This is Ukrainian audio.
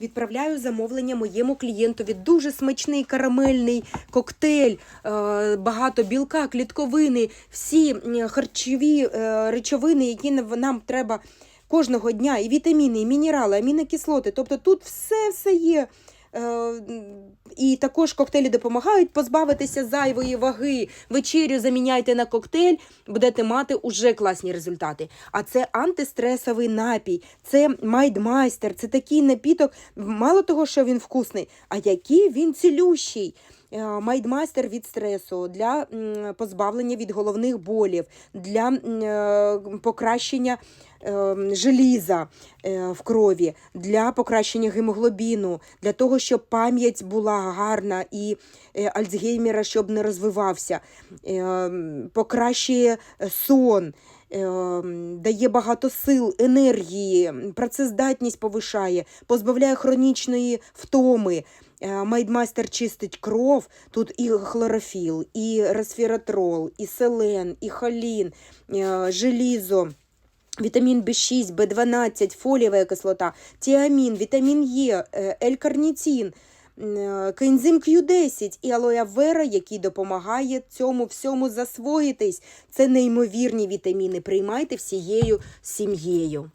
відправляю замовлення моєму клієнтові. Дуже смачний карамельний коктейль, е, багато білка, клітковини, всі харчові е, речовини, які нам- треба кожного дня, і вітаміни, і мінерали, амінокислоти. Тобто тут все все є. Е, І також коктейлі допомагають позбавитися зайвої ваги. Вечерю заміняйте на коктейль, будете мати уже класні результати. А це антистресовий напій, це майдмайстер, це такий напіток. Мало того, що він вкусний, а який він цілющий. Е, Майдмастер від стресу для позбавлення від головних болів, для е, покращення е, желіза в крові, для покращення гемоглобіну, для того, щоб пам'ять була гарна і Альцгеймера, щоб не розвивався, покращує сон. Дає багато сил, енергії, працездатність повишає, позбавляє хронічної втоми. Е, Майдмастер чистить кров. Тут і хлорофіл, і ресвіратрол, і селен, і холін, е, желізо. Вітамін В6, В12, фолієва кислота, тіамін, вітамін Е, е, L-карнітин, е, коензим Q10 і алоя вера, який допомагає цьому всьому засвоїтись. Це неймовірні вітаміни. Приймайте всією сім'єю.